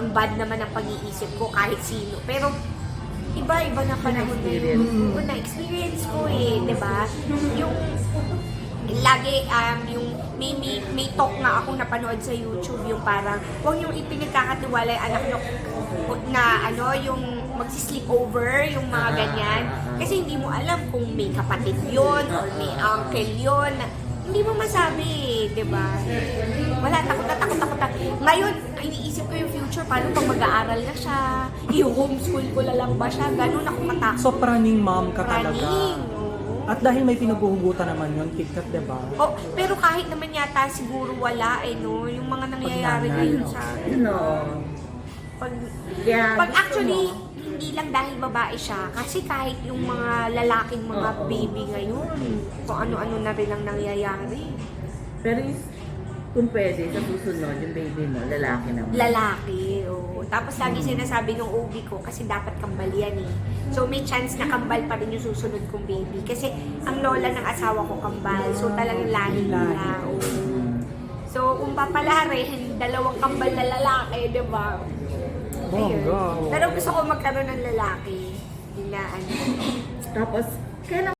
ang bad naman ang pag-iisip ko kahit sino. Pero iba-iba na panahon Experience. ngayon. Mm. Na-experience ko eh, di ba? Yung lagi um, yung may, may, may talk nga ako napanood sa YouTube yung parang huwag yung ipinagkakatiwala yung anak nyo na ano yung magsi-sleep over yung mga Ah, ganyan ah, ah. kasi hindi mo alam kung may kapatid yon or may uncle yon hindi mo masabi eh, di ba? Wala, takot na takot takot na. Ngayon, future, paano pag mag-aaral na siya? I-homeschool ko na lang ba siya? Ganun ako katakot. So, praning mom ka talaga. At dahil may pinaghuhugutan naman yun, KitKat, di ba? Oh, pero kahit naman yata siguro wala eh no, yung mga nangyayari ngayon no? sa Ano? pag Kaya pag actually mo- hindi lang dahil babae siya kasi kahit yung mga lalaking mga Oo. baby ngayon kung ano-ano na rin ang nangyayari. Pero kung pwede, sa susunod, yung baby mo, lalaki naman. Lalaki, oo. Tapos lagi sinasabi ng OB ko kasi dapat kambal yan eh. So may chance na kambal pa rin yung susunod kong baby. Kasi ang lola ng asawa ko kambal. So talagang lahi oo. Mm. So, kung papalarin, dalawang kambal na lalaki, di ba? Ayun. Bongga. Pero gusto ko magkaroon ng lalaki. Yun na, ano. Tapos, kailan